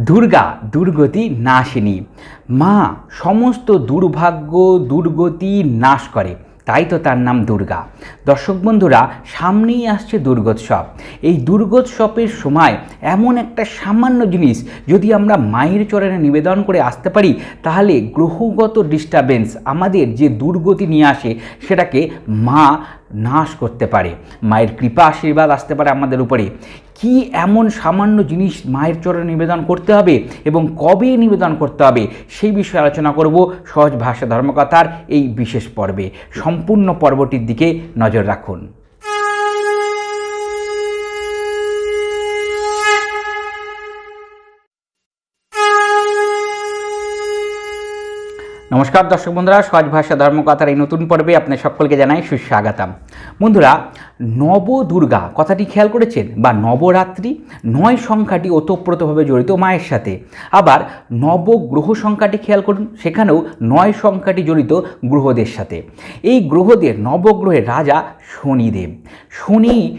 দুর্গা, দুর্গতি নাশিনী। মা সমস্ত দুর্ভাগ্য, দুর্গতি নাশ করে। তাই তো তার নাম দুর্গা। দর্শক বন্ধুরা, সামনেই আসছে দুর্গোৎসব। এই দুর্গোৎসবের সময় এমন একটা সামান্য জিনিস, যদি আমরা মায়ের চরণে নিবেদন করে আসতে পারি, তাহলে গ্রহগত ডিস্টারবেন্স আমাদের যে দুর্গতি নিয়ে আসে, সেটাকে মা নাশ করতে পারে। মায়ের কৃপা আশীর্বাদ আসতে পারে আমাদের উপরে। কি এমন সামান্য জিনিস মায়ের চরণে নিবেদন করতে হবে এবং কবে নিবেদন করতে হবে? সেই বিষয়ে আলোচনা করব সহজ ভাষা ধর্মকথার এই বিশেষ পর্বে। সম্পূর্ণ পর্বটির দিকে নজর রাখুন। নমস্কার, দর্শক বন্ধুরা, সহজ ভাষা, ধর্মকথার এই নতুন পর্বে আপনার সকলকে জানাই সুস্বাগতম। বন্ধুরা নব দুর্গা কথাটি খেয়াল করেছেন? বা নবরাত্রি নয় সংখ্যাটি ওতপ্রোতভাবে জড়িত মায়ের সাথে। আবার নবগ্রহ সংখ্যাটি খেয়াল করুন, সেখানেও নয় সংখ্যাটি জড়িত গ্রহদের সাথে। এই গ্রহদের, নবগ্রহের রাজা শনিদেব। শনি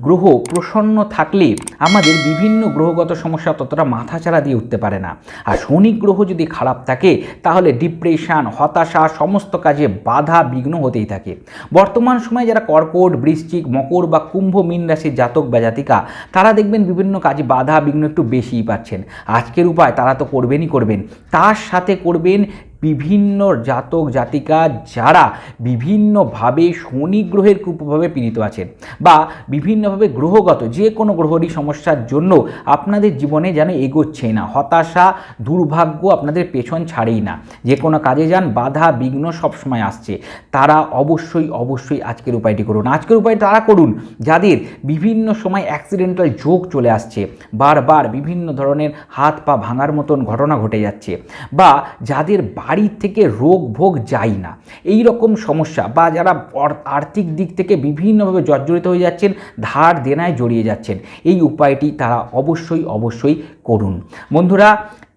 গ্রহ প্রসন্ন থাকলে আমাদের বিভিন্ন গ্রহগত সমস্যা ততটা মাথাচাড়া দিয়ে উঠতে পারে না। আর শনি গ্রহ যদি খারাপ থাকে, তাহলে ডিপ্রেশন হতাশা, সমস্ত কাজে বাধা বিঘ্ন হতেই থাকে। বর্তমান সময়ে যারা কর্কট, বৃশ্চিক, মকর বা কুম্ভ মীন রাশির জাতক বা জাতিকা, তারা দেখবেন বিভিন্ন কাজে বাধা বিঘ্ন একটু বেশিই পাচ্ছেন। আজকের উপায় তারা তো করবেনই করবেন। তার সাথে করবেন বিভিন্ন জাতক, জাতিকা যারা বিভিন্নভাবে শনি গ্রহের কুপ্রভাবে পীড়িত আছেন বা বিভিন্নভাবে গ্রহগত, যে কোনো গ্রহরই সমস্যার জন্য আপনাদের জীবনে যেন এগোচ্ছে না। হতাশা, দুর্ভাগ্য আপনাদের পেছন ছাড়েই না। যে কোনো কাজে যান, বাধা, বিঘ্ন সবসময় আসছে। তারা অবশ্যই অবশ্যই আজকের উপায়টি করুন। আজকের উপায় তারা করুন, যাদের বিভিন্ন সময় অ্যাক্সিডেন্টাল যোগ চলে আসছে। বারবার বিভিন্ন ধরনের হাত পা ভাঙার মতন ঘটনা ঘটে যাচ্ছে বা যাদের বাড়ির থেকে রোগ ভোগ যায় না। এই রকম সমস্যা বা যারা আর্থিক দিক থেকে বিভিন্নভাবে জর্জরিত হয়ে যাচ্ছেন, ধার দেনায় জড়িয়ে যাচ্ছেন, এই উপায়টি তারা অবশ্যই অবশ্যই করুন। বন্ধুরা,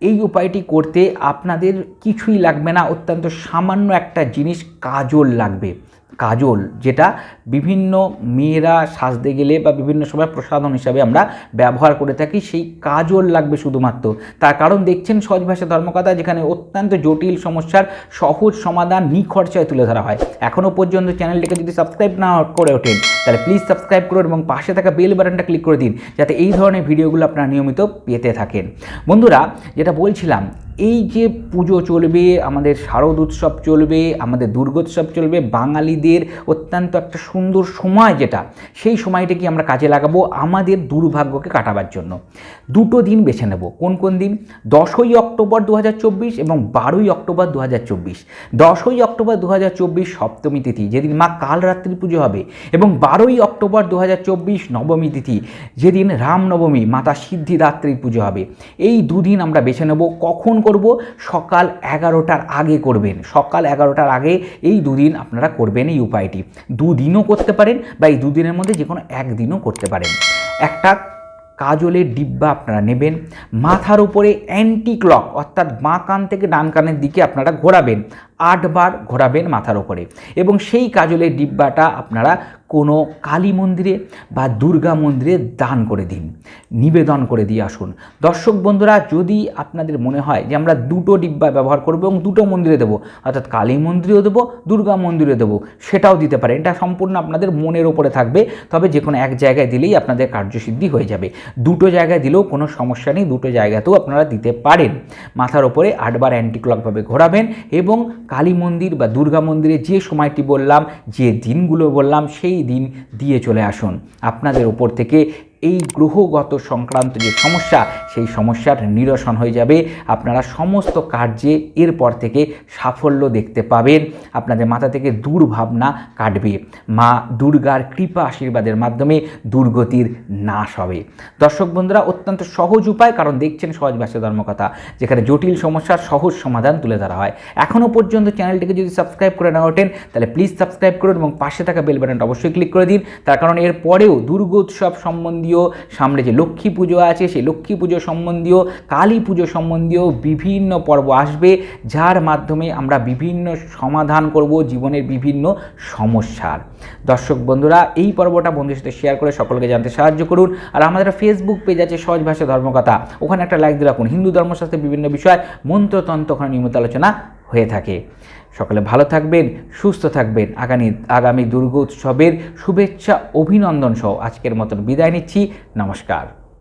এই উপায়টি করতে আপনাদের কিছুই লাগবে না, অত্যন্ত সামান্য একটা জিনিস, কাজল লাগবে। কাজল, যেটা বিভিন্ন মেয়েরা সাজতে গেলে বা বিভিন্ন সময় প্রসাধন হিসাবে আমরা ব্যবহার করে থাকি, সেই কাজল লাগবে শুধুমাত্র। তার কারণ দেখছেন সহজ ভাষা ধর্মকথা, যেখানে অত্যন্ত জটিল সমস্যার সহজ সমাধান নিখরচায় তুলে ধরা হয়। এখনও পর্যন্ত চ্যানেলটিকে যদি সাবস্ক্রাইব না করে ওঠেন, তাহলে প্লিজ সাবস্ক্রাইব করুন এবং পাশে থাকা বেল বাটনটা ক্লিক করে দিন, যাতে এই ধরনের ভিডিওগুলো আপনারা নিয়মিত পেতে থাকেন। বন্ধুরা, যেটা বলছিলাম এই যে পুজো চলবে, আমাদের শারদ উৎসব চলবে, আমাদের দুর্গোৎসব চলবে, বাঙালিদের অত্যন্ত একটা সুন্দর সময় যেটা, সেই সময়টা কি আমরা কাজে লাগাবো? আমাদের দুর্ভাগ্যকে কাটাবার জন্য। দুটো দিন বেছে নেব। কোন কোন দিন? দশই অক্টোবর দু হাজার চব্বিশ এবং বারোই অক্টোবর দু হাজার চব্বিশ। দশই অক্টোবর দু হাজার চব্বিশ সপ্তমী তিথি, যেদিন মা কালরাত্রি পুজো হবে এবং বারোই অক্টোবর দু হাজার চব্বিশ নবমী তিথি, যেদিন রামনবমী, মাতা সিদ্ধিদাত্রীর পুজো হবে। এই দুদিন আমরা বেছে নেব। কখন করব, সকাল এগারোটার আগে করবেন। সকাল এগারোটার আগে এই দুদিন আপনারা করবেন এই উপায়টি। দুদিনও করতে পারেন বা এই দুদিনের মধ্যে যে কোনো একদিনও করতে পারেন। একটা কাজলের ডিব্বা আপনারা নেবেন, মাথার উপরে অ্যান্টি ক্লক অর্থাৎ বাঁ কান থেকে ডান কানের দিকে আপনারা ঘোরাবেন। আটবার ঘোরাবেন মাথার উপরে এবং সেই কাজলের ডিব্বাটা আপনারা কোনো কালী মন্দিরে বা দুর্গা মন্দিরে দান করে দিন, নিবেদন করে দিয়ে আসুন। দর্শক বন্ধুরা, যদি আপনাদের মনে হয় যে আমরা দুটো ডিব্বা ব্যবহার করব এবং দুটো মন্দিরে দেবো, অর্থাৎ কালী মন্দিরেও দেবো, দুর্গা মন্দিরে দেবো, সেটাও দিতে পারেন। এটা সম্পূর্ণ আপনাদের মনের ওপরে থাকবে, তবে যে কোনো এক জায়গায় দিলেই আপনাদের কার্যসিদ্ধি হয়ে যাবে। দুটো জায়গায় দিলেও কোনো সমস্যা নেই, দুটো জায়গাতেও আপনারা দিতে পারেন। মাথার ওপরে আটবার অ্যান্টিক্লকভাবে ঘোরাবেন এবং কালী মন্দির বা দুর্গা মন্দিরে যে সময়টি বললাম, যে দিনগুলো বললাম, সেই দিন দিয়ে চলে আসুন। আপনাদের ওপর থেকে এই গ্রহগত সংক্রান্ত যে সমস্যা, সেই সমস্যার নিরসন হয়ে যাবে। আপনারা সমস্ত কার্যে এরপর থেকে সাফল্য দেখতে পাবেন। আপনাদের মাথা থেকে দুর্ভাবনা কাটবে। মা দুর্গার কৃপা আশীর্বাদের মাধ্যমে দুর্গতির নাশ হবে। দর্শক বন্ধুরা, অত্যন্ত সহজ উপায়, কারণ দেখছেন সহজ ভাষা ধর্মকথা, যেখানে জটিল সমস্যার সহজ সমাধান তুলে ধরা হয়। এখনও পর্যন্ত চ্যানেলটিকে যদি সাবস্ক্রাইব করে না ওঠেন, তাহলে প্লিজ সাবস্ক্রাইব করুন এবং পাশে থাকা বেল বাটনটা অবশ্যই ক্লিক করে দিন। তার কারণ এর পরেও দুর্গোৎসব সম্বন্ধীয় সামনে যে লক্ষ্মী পুজো আছে, সেই লক্ষ্মী পুজো সম্বন্ধীয়, কালী পুজো সম্বন্ধীয় বিভিন্ন পর্ব আসবে, যার মাধ্যমে আমরা বিভিন্ন সমাধান করব জীবনের বিভিন্ন সমস্যার। দর্শক বন্ধুরা, এই পর্বটা বন্ধুদের সাথে শেয়ার করে সকলকে জানতে সাহায্য করুন। আর আমাদের ফেসবুক পেজ আছে সহজ ভাষা ধর্মকথা। ওখানে একটা লাইক দিয়ে রাখুন। হিন্দু ধর্মশাস্ত্রের বিভিন্ন বিষয়, মন্ত্রতন্ত্র ওখানে নিয়মিত আলোচনা হয়ে থাকে। সকলে ভালো থাকবেন, সুস্থ থাকবেন। আগামী আগামী দুর্গোৎসবের শুভেচ্ছা, অভিনন্দন সহ আজকের মতন বিদায় নিচ্ছি। নমস্কার।